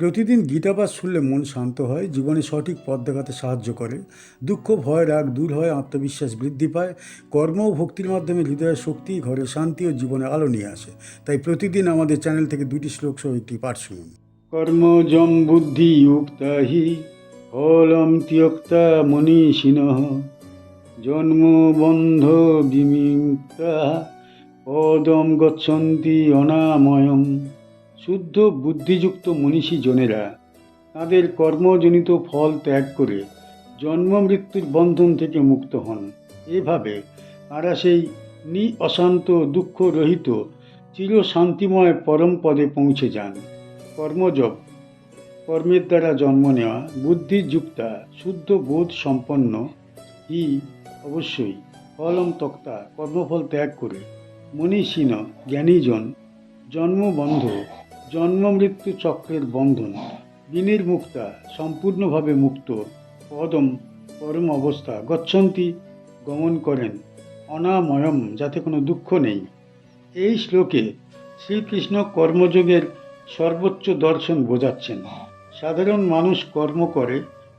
প্রতিদিন গীতাপাঠ শুনলে মন শান্ত হয়, জীবনে সঠিক পথ দেখাতে সাহায্য করে। দুঃখ, ভয়, রাগ দূর হয়, আত্মবিশ্বাস বৃদ্ধি পায়। কর্ম ও ভক্তির মাধ্যমে হৃদয়ের শক্তি, ঘরে শান্তি ও জীবনে আলো নিয়ে আসে। তাই প্রতিদিন আমাদের চ্যানেল থেকে দুটি শ্লোক সহ একটি পাঠ শুনুন। কর্মজম বুদ্ধি উক্তা হি, ফলম ত্যক্তা মনীষিণ। জন্ম বন্ধ বিমিক্তা পদম গচ্ছন্তি অনাময়ম। শুদ্ধ বুদ্ধিযুক্ত মনীষী জনেরা তাদের কর্মজনিত ফল ত্যাগ করে জন্ম মৃত্যুর বন্ধন থেকে মুক্ত হন। এভাবে তারা সেই নি অশান্ত দুঃখ রহিত চির শান্তিময় পরম পদে পৌঁছে যান। কর্মজব কর্মের দ্বারা জন্ম নেওয়া, বুদ্ধিযুক্তা, শুদ্ধ বোধ সম্পন্ন ই অবশ্যই ফলম তক্তা, কর্মফল ত্যাগ করে মনীষীন জ্ঞানীজন জন্মবন্ধ জন্ম মৃত্যু চক্রের বন্ধন, বিনির্মুক্তা, সম্পূর্ণভাবে মুক্ত, পদম, পরম অবস্থা, গচ্ছন্তি গমন করেন, অনাময়ম, যাতে কোনো দুঃখ নেই। এই শ্লোকে শ্রীকৃষ্ণ কর্মযোগের সর্বোচ্চ দর্শন বোঝাচ্ছেন। সাধারণ মানুষ কর্ম করে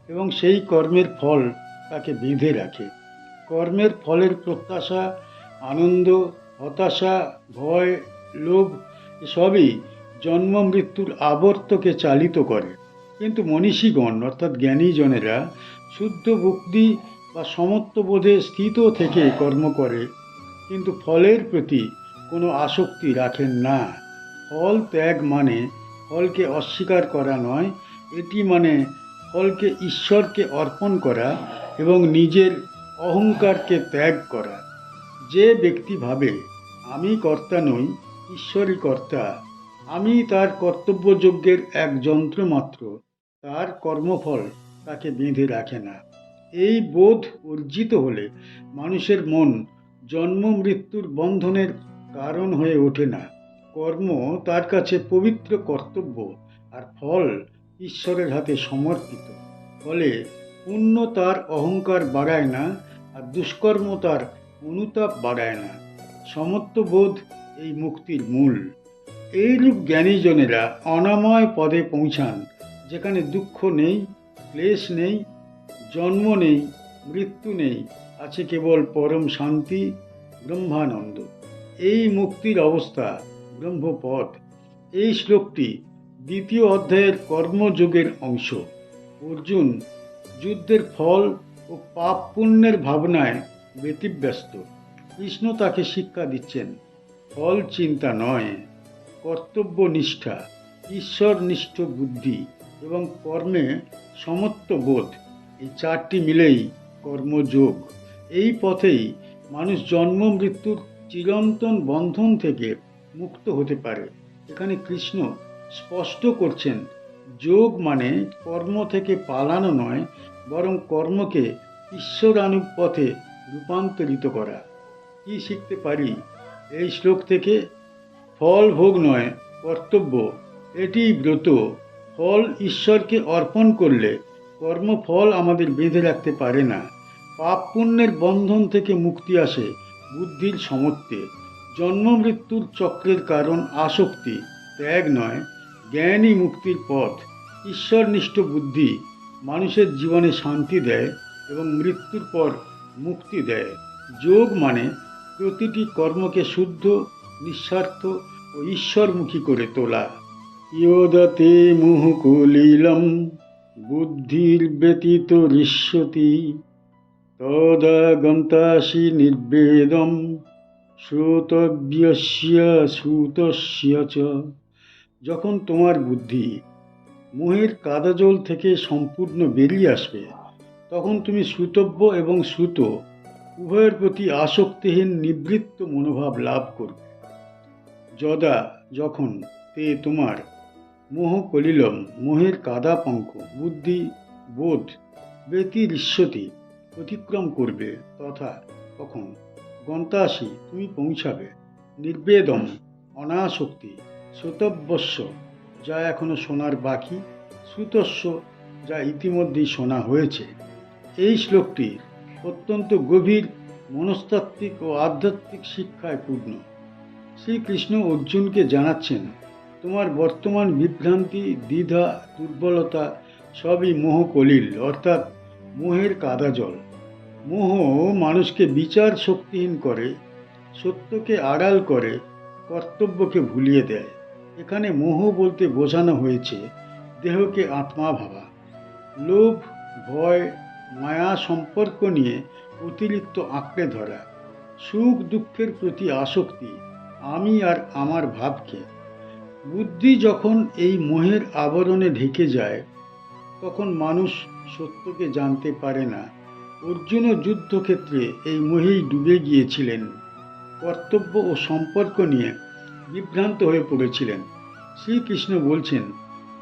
এবং সেই কর্মের ফল তাকে বেঁধে রাখে। কর্মের ফলের প্রত্যাশা, আনন্দ, হতাশা, ভয়, লোভ, এসবই জন্ম মৃত্যুর আবর্তকে চালিত করে। কিন্তু মনীষীগণ, অর্থাৎ জ্ঞানীজনেরা, শুদ্ধ বুদ্ধি বা সমত্ববোধে স্থিত থেকে কর্ম করে, কিন্তু ফলের প্রতি কোনো আসক্তি রাখেন না। ফল ত্যাগ মানে ফলকে অস্বীকার করা নয়, এটি মানে ফলকে ঈশ্বরকে অর্পণ করা এবং নিজের অহংকারকে ত্যাগ করা। যে ব্যক্তি ভাবে, আমি কর্তা নই, ঈশ্বরই কর্তা আমি তার কর্তব্যযজ্ঞের এক যন্ত্র মাত্র। তার কর্মফল তাকে বেঁধে রাখে না। এই বোধ অর্জিত হলে মানুষের মন জন্ম মৃত্যুর বন্ধনের কারণ হয়ে ওঠে না। কর্ম তার কাছে পবিত্র কর্তব্য আর ফল ঈশ্বরের হাতে সমর্পিত। ফলে পুণ্য তার অহংকার বাড়ায় না আর দুষ্কর্ম তার অনুতাপ বাড়ায় না। সমত্ববোধ এই মুক্তির মূল। এইরূপ জ্ঞানীজনেরা অনাময় পদে পৌঁছান, যেখানে দুঃখ নেই, ক্লেশ নেই, জন্ম নেই, মৃত্যু নেই, আছে কেবল পরম শান্তি, ব্রহ্মানন্দ। এই মুক্তির অবস্থা ব্রহ্মপদ। এই শ্লোকটি দ্বিতীয় অধ্যায়ের কর্মযোগের অংশ। অর্জুন যুদ্ধের ফল ও পাপ পুণ্যের ভাবনায় ব্যতিব্যস্ত। কৃষ্ণ তাকে শিক্ষা দিচ্ছেন, ফল চিন্তা নয়। কর্তব্য নিষ্ঠা ঈশ্বরনিষ্ঠ বুদ্ধি এবং কর্মে সমত্ব বোধ, এই চারটি মিলেই কর্মযোগ। এই পথেই মানুষ জন্ম, মৃত্যুর চিরন্তন বন্ধন থেকে মুক্ত হতে পারে। এখানে কৃষ্ণ স্পষ্ট করছেন, যোগ মানে কর্ম থেকে পালানো নয়, বরং কর্মকে ঈশ্বরানুগ পথে রূপান্তরিত করা। কি শিখতে পারি? এই শ্লোক থেকে ফল ভোগ নয়, কর্তব্য। এটি ব্রত। ফল ঈশ্বরকে অর্পণ করলে কর্মফল আমাদের বেঁধে রাখতে পারে না। পাপ পুণ্যের বন্ধন থেকে মুক্তি আসে বুদ্ধির সমত্বে জন্ম মৃত্যুর চক্রের কারণ আসক্তি, ত্যাগ নয়, জ্ঞানই মুক্তির পথ। ঈশ্বরনিষ্ঠ বুদ্ধি মানুষের জীবনে শান্তি দেয় এবং মৃত্যুর পর মুক্তি দেয়। যোগ মানে প্রতিটি কর্মকে শুদ্ধ, নিঃস্বার্থ ও ঈশ্বরমুখী করে তোলা। ইয়োদতে মুহুকুলীলম, বুদ্ধির ব্যতীত ঋষ্যতি তদা গন্তাসি নির্বেদম, শ্রোতব্যস্য শ্রুতস্য চ। যখন তোমার বুদ্ধি মোহের কাদাজল থেকে সম্পূর্ণ বেরিয়ে আসবে, তখন তুমি শ্রুতব্য এবং শ্রুত উভয়ের প্রতি আসক্তিহীন নিবৃত্ত মনোভাব লাভ করবে। যদা যখন তে তোমার মোহ কলিলম, মোহের কাদা পঙ্ক বুদ্ধি, বোধ ব্যতিরিষ্যতি অতিক্রম করবে তথা তখন গন্তাসি তুমি পৌঁছাবে। নির্বেদম অনাসক্তি শ্রোতব্যস্য, যা এখনও শোনার বাকি, শ্রুতস্য, যা ইতিমধ্যেই শোনা হয়েছে। এই শ্লোকটি অত্যন্ত গভীর, মনস্তাত্ত্বিক ও আধ্যাত্মিক শিক্ষায় পূর্ণ। শ্রীকৃষ্ণ অর্জুনকে জানাচ্ছেন, তোমার বর্তমান বিভ্রান্তি, দ্বিধা, দুর্বলতা সবই মোহ কলিল অর্থাৎ মোহের কাদা জল মোহ মানুষকে বিচার শক্তিহীন করে, সত্যকে আড়াল করে, কর্তব্যকে ভুলিয়ে দেয়। এখানে মোহ বলতে বোঝানো হয়েছে দেহকে আত্মা ভাবা। লোভ, ভয়, মায়া সম্পর্ক নিয়ে অতিরিক্ত আঁকড়ে ধরা, সুখ দুঃখের প্রতি আসক্তি আমি আর আমার ভাবকে। বুদ্ধি যখন এই মোহের আবরণে ঢেকে যায়, তখন মানুষ সত্যকে জানতে পারে না। অর্জুনও যুদ্ধক্ষেত্রে এই মোহেই ডুবে গিয়েছিলেন। কর্তব্য ও সম্পর্ক নিয়ে বিভ্রান্ত হয়ে পড়েছিলেন। শ্রীকৃষ্ণ বলছেন,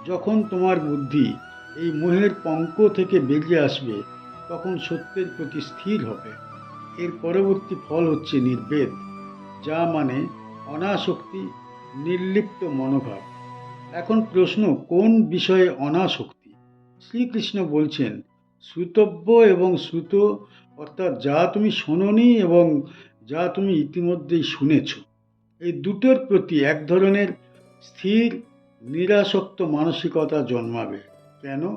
যখন তোমার বুদ্ধি এই মোহের পঙ্ক থেকে বেরিয়ে আসবে, তখন সত্যের প্রতি স্থির হবে। এর পরবর্তী ফল হচ্ছে নির্বেদ, যা মানে অনাসক্তি, নির্লিপ্ত মনোভাব। এখন প্রশ্ন, কোন বিষয়ে অনাসক্তি? শ্রীকৃষ্ণ বলছেন, শ্রুতব্য এবং শ্রুত, অর্থাৎ যা তুমি শোনোনি এবং যা তুমি ইতিমধ্যেই শুনেছ। এই দুটোর প্রতি এক ধরনের স্থির, নিরাসক্ত মানসিকতা জন্মাবে। কেন?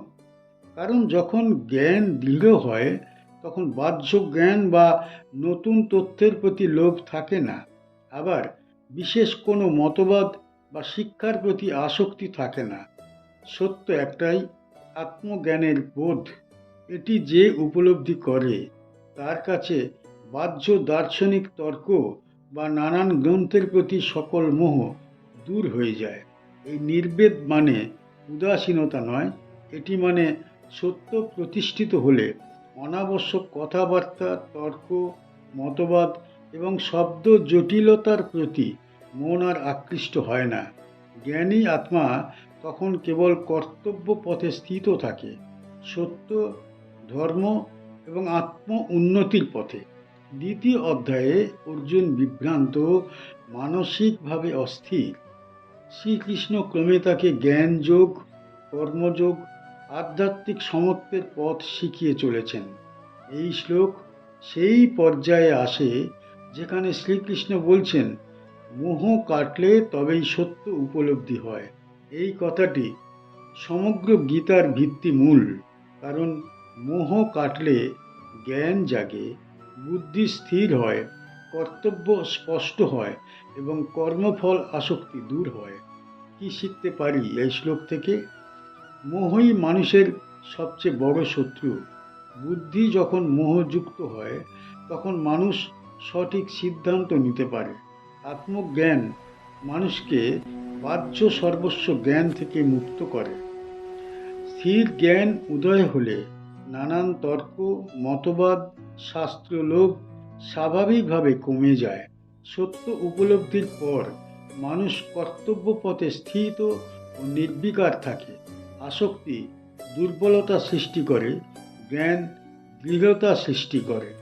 কারণ যখন জ্ঞান দৃঢ় হয়, তখন বাহ্য জ্ঞান বা নতুন তথ্যের প্রতি লোভ থাকে না। আবার বিশেষ কোনো মতবাদ বা শিক্ষার প্রতি আসক্তি থাকে না। সত্য একটাই, আত্মজ্ঞানের বোধ। এটি যে উপলব্ধি করে, তার কাছে বাহ্য দার্শনিক তর্ক বা নানান গ্রন্থের প্রতি সকল মোহ দূর হয়ে যায়। এই নির্বেদ মানে উদাসীনতা নয়, এটি মানে সত্য প্রতিষ্ঠিত হলে অনাবশ্যক কথাবার্তা, তর্ক, মতবাদ এবং শব্দ জটিলতার প্রতি মন আর আকৃষ্ট হয় না। জ্ঞানী আত্মা তখন কেবল কর্তব্য পথে স্থিত থাকে, সত্য, ধর্ম এবং আত্ম উন্নতির পথে। দ্বিতীয় অধ্যায়ে অর্জুন বিভ্রান্ত, মানসিকভাবে অস্থির। শ্রীকৃষ্ণ ক্রমে তাকে জ্ঞানযোগ, কর্মযোগ, আধ্যাত্মিক সমত্বের পথ শিখিয়ে চলেছেন। এই শ্লোক সেই পর্যায়ে আসে যেখানে শ্রীকৃষ্ণ বলছেন, মোহ কাটলে তবেই সত্য উপলব্ধি হয়। এই কথাটি সমগ্র গীতার ভিত্তিমূল কারণ মোহ কাটলে জ্ঞান জাগে, বুদ্ধি স্থির হয়, কর্তব্য স্পষ্ট হয় এবং কর্মফল আসক্তি দূর হয়। কি শিখতে পারি এই শ্লোক থেকে? মোহই মানুষের সবচেয়ে বড় শত্রু। বুদ্ধি যখন মোহযুক্ত হয়, তখন মানুষ সঠিক সিদ্ধান্ত নিতে পারে। আত্মজ্ঞান মানুষকে বাহ্য সর্বস্ব জ্ঞান থেকে মুক্ত করে। স্থির জ্ঞান উদয় হলে নানান তর্ক, মতবাদ শাস্ত্রলোভ স্বাভাবিকভাবে কমে যায়। সত্য উপলব্ধির পর মানুষ কর্তব্য পথে স্থিত ও নির্বিকার থাকে। আসক্তি দুর্বলতা সৃষ্টি করে, জ্ঞান দৃঢ়তা সৃষ্টি করে।